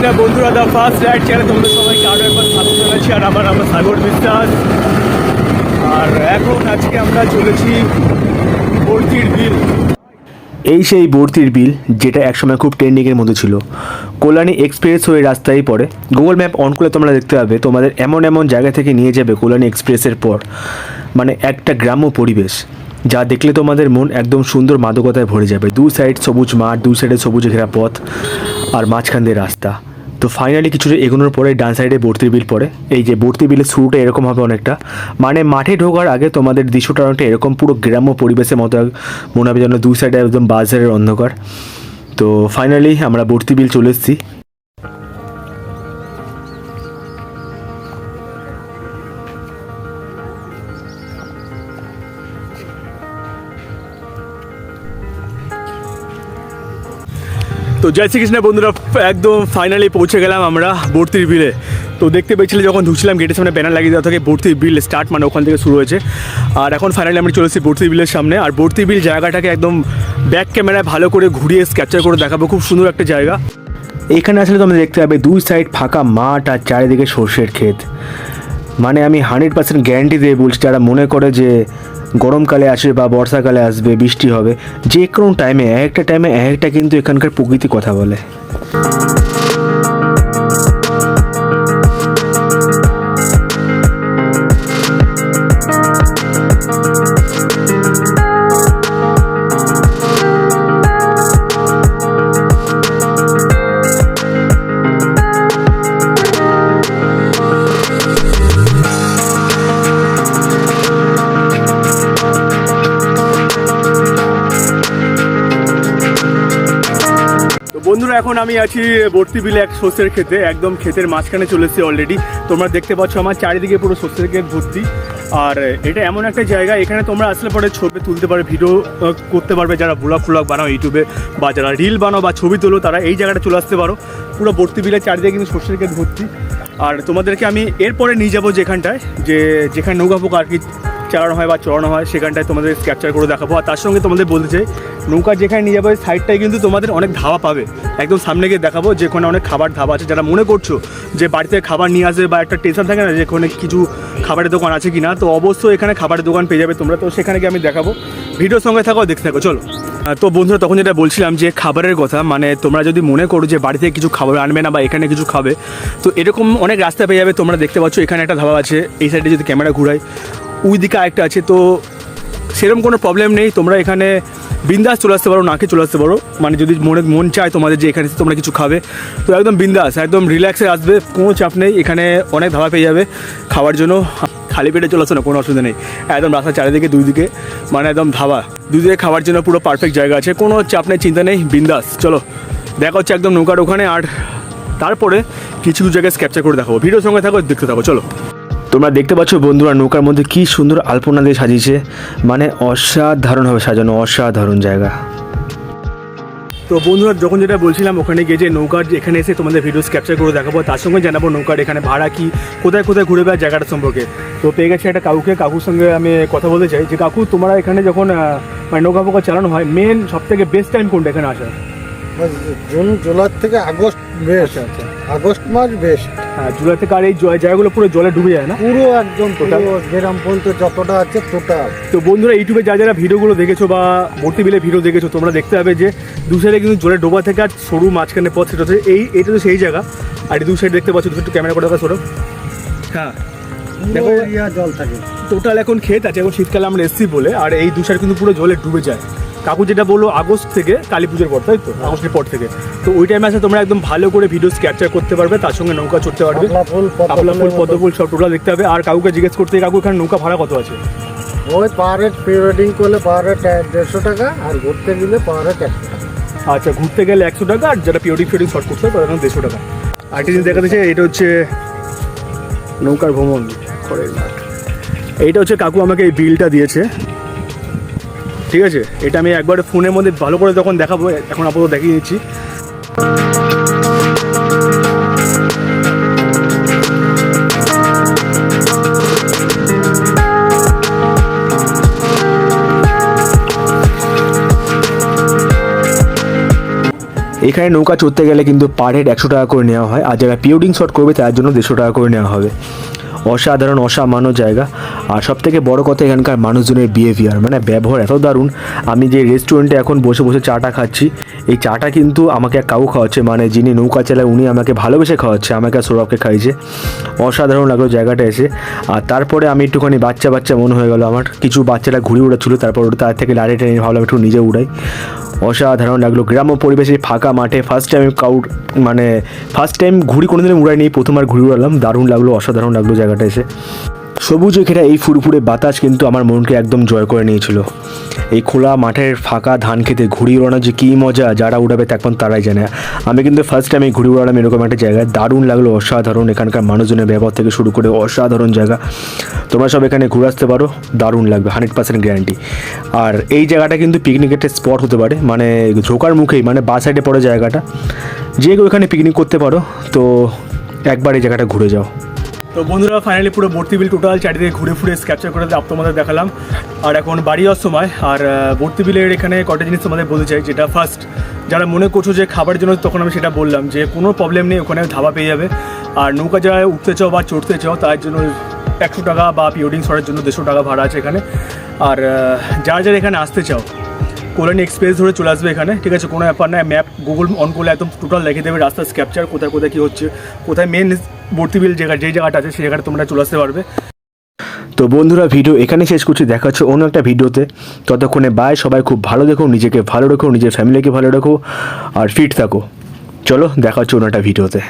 কৃষ্ণা বন্ধুরা the first ride channel তোমাদের সবাইকে আরও একবার স্বাগত জানাচ্ছি, আর আমার আমার সাগর বিশ্বাস। আর এখন আজকে আমরা চলেছি বর্তির বিল। এই সেই বর্তির বিল, যেটা একসময় খুব ট্রেন্ডিংয়ের মধ্যে ছিল। কল্যাণী এক্সপ্রেস হয়ে রাস্তায় পড়ে। গুগল ম্যাপ অন করলে তোমরা দেখতে পাবে, তোমাদের এমন এমন জায়গা থেকে নিয়ে যাবে কল্যাণী এক্সপ্রেসের পর। মানে একটা গ্রাম্য পরিবেশ, যা দেখলে তোমাদের মন একদম সুন্দর মাদকতায় ভরে যাবে। দু সাইড সবুজ মাঠ, দু সাইডে সবুজ ঘেরা পথ, আর মাঝখান দিয়ে রাস্তা। তো ফাইনালি কিছুটা এগোনোর পরে ডান সাইডে ভর্তি বিল পড়ে। এই যে বর্তি বিলের শুরুটা এরকম হবে অনেকটা। মানে মাঠে ঢোকার আগে তোমাদের দৃশ্যটা অনেকটা এরকম পুরো গ্রাম্য পরিবেশের মতো মনে হবে যেন দুই সাইডে একদম বাজারের অন্ধকার। তো ফাইনালি আমরা বর্তি বিল চলে এসেছি। তো জয় শ্রীকৃষ্ণ বন্ধুরা, একদম ফাইনালি পৌঁছে গেলাম আমরা বর্তির বিলে তো দেখতে পেয়েছিলে যখন ঢুকছিলাম গেটের সামনে ব্যানার লাগিয়ে দেওয়া থাকে বর্তির বিল স্টার্ট মানে ওখান থেকে শুরু হয়েছে। আর এখন ফাইনালি চলে এসেছি বর্তির বিলের সামনে। আর বর্তির বিল জায়গাটাকে একদম ব্যাক ক্যামেরায় ভালো করে ঘুরিয়ে ক্যাপচার করে দেখাবো, খুব সুন্দর একটা জায়গা। এখানে আসলে তোমরা দেখতে পাবে দুই সাইড ফাঁকা মাঠ আর চারিদিকে সর্ষের ক্ষেত। মানে আমি হান্ড্রেড পার্সেন্ট গ্যারান্টি দিয়ে বলছি, যারা মনে করে যে গরমকালে আসবে বা বর্ষাকালে আসবে, বৃষ্টি হবে, যে কোনো টাইমে এক একটা টাইমে এক একটা কিন্তু এখানকার প্রকৃতি কথা বলে। বন্ধুরা, এখন আমি আছি বর্তি বিলে এক শস্যের ক্ষেতে, একদম ক্ষেতের মাঝখানে চলে এসেছি অলরেডি তোমরা দেখতে পাচ্ছ আমার চারিদিকে পুরো শস্যের ক্ষেত ভর্তি। আর এটা এমন একটা জায়গা, এখানে তোমরা আসলে পরে ছবি তুলতে পারবে ভিডিও করতে পারবে। যারা ব্লগ ফ্লগ বানাও ইউটিউবে বা যারা রিল বানাও বা ছবি তোলো, তারা এই জায়গাটা চলে আসতে পারো। পুরো বর্তি বিলের চারিদিকে কিন্তু শস্যের ক্ষেত ভর্তি। আর তোমাদেরকে আমি এরপরে নিয়ে যাব যেখানটায়, যে যেখানে নৌকা পোকা আর কি চালানো হয় বা চড়ানো হয়, সেখানটায় তোমাদের ক্যাপচার করে দেখাবো। আর তার সঙ্গে তোমাদের বলতে চাই, নৌকা যেখানে নিয়ে যাব সাইডটায় কিন্তু তোমাদের অনেক ধাবা পাবে। একদম সামনে গিয়ে দেখাবো, যেখানে অনেক খাবার ধাবা আছে। যারা মনে করছ যে বাড়িতে খাবার নিয়ে আসবে বা একটা টেনশন থাকে না যে এখানে কিছু খাবারের দোকান আছে কি না তো অবশ্যই এখানে খাবারের দোকান পেয়ে যাবে তোমরা। তো সেখানে গিয়ে আমি দেখাবো। ভিডিওর সঙ্গে থাকো, দেখতে থাকো, চলো। তো বন্ধুরা, তখন যেটা বলছিলাম যে খাবারের কথা মানে তোমরা যদি মনে করো যে বাড়িতে কিছু খাবার আনবে না বা এখানে কিছু খাবে, তো এরকম অনেক রাস্তা পেয়ে যাবে, তোমরা দেখতে পাচ্ছ। এখানে একটা ধাবা আছে, এই সাইডে যদি ক্যামেরা ঘুরাই ওই দিকে আরেকটা আছে, তো সেরকম কোনো প্রবলেম নেই। তোমরা এখানে বিন্দাস চলে আসতে পারো, নাকে চলে আসতে পারো। মানে যদি মনে মন চায় তোমাদের যে এখানে তোমরা কিছু খাবে, তো একদম বিন্দাস, একদম রিল্যাক্সে আসবে, কোনো চাপ নেই। এখানে অনেক ধাবা পেয়ে যাবে খাওয়ার জন্য। খালি পেটে চলে আসো না, কোনো অসুবিধা নেই। একদম রাস্তার চারিদিকে দুই দিকে মানে একদম ধাবা। দুই দিকে খাওয়ার জন্য পুরো পারফেক্ট জায়গা আছে, কোনো চাপ নেই, চিন্তা নেই, বিন্দাস, চলো। দেখা হচ্ছে একদম নৌকার ওখানে, আর তারপরে কিছু কিছু জায়গায় ক্যাপচার করে দেখাবো। ভিডিওর সঙ্গে থাকো, দেখতে থাকো, চলো। তোমরা দেখতে পাচ্ছ বন্ধুরা নৌকার মধ্যে কি সুন্দর আলপনা দিয়ে সাজিয়েছে। মানে অসাধারণভাবে সাজানো, অসাধারণ জায়গা। তো বন্ধুরা, যখন যেটা বলছিলাম, ওখানে গিয়ে যে নৌকার এখানে এসে তোমাদের ভিডিওস ক্যাপচার করে দেখাবো, তার সঙ্গে জানাব নৌকার এখানে ভাড়া কি, কোথায় কোথায় ঘুরে বেড়ায় জায়গাটা সম্পর্কে। তো পেয়ে গেছে একটা কাকুকে, কাকুর সঙ্গে আমি কথা বলতে চাই। যে কাকু, তোমরা এখানে যখন মানে নৌকা ফোকা চালানো হয় মেন সব থেকে বেস্ট টাইম কোনটা এখানে আসার জুন জুলাই থেকে আগস্ট বেশ আচ্ছা আচ্ছা আগস্ট মাস বেশ। হ্যাঁ জুলাই থেকে আর এই জায়গাগুলো পুরো জলে ডুবে যায় না? পুরো একদম টোটাল? গ্রাম পর্যন্ত যতটা আছে টোটাল। তো বন্ধুরা ইউটিউবে যা যারা ভিডিওগুলো দেখেছ বা ভর্তি বিলে ভিডিও দেখেছ তোমরা দেখতে পাবে যে দু সাইডে কিন্তু জলে ডোবা থেকে আর সরু মাঝখানে পথ সেটা হচ্ছে। এই এটা তো সেই জায়গা। আর এই দু সাইড দেখতে পাচ্ছ দুটো ক্যামেরা করে দেখা সরো। হ্যাঁ। দেখো। জল থাকে। টোটাল এখন ক্ষেত আছে এখন শীতকালে আমরা এসছি বলে আর এই দু সাইড কিন্তু পুরো জলে ডুবে যায়। কাকু যেটা বলল আগস্ট থেকে কালী পুজোর পর তাই তো? আগস্টের পর থেকে। তো ওই টাইমে আসে তোমরা একদম ভালো করে ভিডিওস ক্যাপচার করতে পারবে তার সঙ্গে নৌকা চড়তে পারবে। কাপলা ফুল পদ্ম ফুল সব টোটাল দেখতে হবে আর কাকুকে জিজ্ঞেস করতে কাকু এখানে নৌকা ভাড়া কত আছে? ওই পার হেড প্রি ওয়েডিং করলে পার হেড দেড়শো টাকা আর ঘুরতে গেলে পার হেড একশো টাকা। আচ্ছা ঘুরতে গেলে একশো টাকা আর যারা পিওডিং ফিওডিং শর্ট করতে হয় তাদের দেড়শো টাকা। আর একটা জিনিস দেখা যাচ্ছে এটা হচ্ছে নৌকার ভ্রমণ মাঠ। এইটা হচ্ছে কাকু আমাকে এই বিলটা দিয়েছে। ঠিক আছে? এটা আমি একবার ফোনের মধ্যে ভালো করে যখন দেখাবো, এখন আপাতত দেখিয়ে দিচ্ছি। এখানে নৌকা চড়তে গেলে কিন্তু পার হেড একশো টাকা করে নেওয়া হয়, আর যারা পিওডিং শট করবে তার জন্য দেড়শো টাকা করে নেওয়া হবে। অসাধারণ, অসামান্য জায়গা। আর সব থেকে বড় কথা এখানকার মানুষজনের বিহেভিয়ার মানে ব্যবহার এত দারুণ। আমি যে রেস্টুরেন্টে এখন বসে বসে চাটা খাচ্ছি, এই চাটা কিন্তু আমাকে কাউ খাওয়াচ্ছে মানে যিনি নৌকা চালায় উনি আমাকে ভালোবেসে খাওয়াচ্ছে, আমাকে সৌরভকে খাইছে অসাধারণ লাগল জায়গাটা এসে। আর তারপরে আমি একটুখানি বাচ্চা বাচ্চা মনে হয়ে গেল আমার। কিছু বাচ্চারা ঘুরে উড়াচ্ছিল, তারপর তার থেকে লাড়ি টেনে ভাবলাম একটু নিজে উড়াই। অসাধারণ লাগল। গ্রাম্য পরিবেশে ফাঁকা মাঠে ফার্স্ট টাইম কাউর মানে ফার্স্ট টাইম ঘুড়ি কোনোদিন উড়াইনি, প্রথমবার ঘুড়ি উড়ালাম। দারুণ লাগল, অসাধারণ লাগল জায়গাটা এসে। সবুজ ঘেরা এই ফুরফুরে বাতাস কিন্তু আমার মনকে একদম জয় করে নিয়েছিল। এই খোলা মাঠের ফাঁকা ধান খেতে ঘুড়ি উড়ানোর যে কী মজা, যারা উড়াবে তখন তারাই জানে। আমি কিন্তু ফার্স্ট টাইম এই ঘুড়ি উড়ালাম এরকম একটা জায়গায়। দারুণ লাগল, অসাধারণ। এখানকার মানুষজনের ব্যবহার থেকে শুরু করে অসাধারণ জায়গা। তোমরা সব এখানে ঘুরে আসতে পারো, দারুণ লাগবে হান্ড্রেড পার্সেন্ট গ্যারান্টি আর এই জায়গাটা কিন্তু পিকনিকের একটা স্পট হতে পারে মানে ঝোকার মুখেই মানে বা সাইডে পড়ে জায়গাটা। যে কেউ এখানে পিকনিক করতে পারো, তো একবার এই জায়গাটা ঘুরে যাও। তো বন্ধুরা ফাইনালি পুরো ভর্তি বিল টোটাল চারিদিকে ঘুরে ফুরে ক্যাপচার করে তোমাদের দেখালাম। আর এখন বাড়ি যাওয়ার সময়, আর ভর্তি বিলের এখানে কটা জিনিস তোমাদের বলতে চাই। যেটা ফার্স্ট যারা মনে করছ যে খাবারের জন্য, তখন আমি সেটা বললাম যে কোনো প্রবলেম নেই, ওখানে ধাবা পেয়ে যাবে। আর নৌকা যারা উঠতে চাও বা চড়তে চাও, তার জন্য একশো টাকা বা পিওডিং সরের জন্য দেড়শো টাকা ভাড়া আছে এখানে। আর যারা যারা এখানে আসতে চাও কল্যাণী এক্সপ্রেস ধরে চলে আসবে এখানে। ঠিক আছে, কোনো ব্যাপার নয় ম্যাপ গুগল অন করলে একদম টোটাল লিখে দেবে রাস্তার ক্যাপচার কোথায় কোথায় কী হচ্ছে, কোথায় মেন ভর্তিবিল জায়গা যেই জায়গাটা আছে সেই জায়গাটা তোমরা চলে আসতে পারবে। তো বন্ধুরা ভিডিও এখানে শেষ করছি, দেখা হচ্ছে অন্য একটা ভিডিওতে। ততক্ষণে বাই সবাই খুব ভালো দেখো, নিজেকে ভালো রাখো, নিজের ফ্যামিলিকে ভালো রাখো, আর ফিট থাকো। চলো, দেখা হচ্ছে অন্য একটা ভিডিওতে।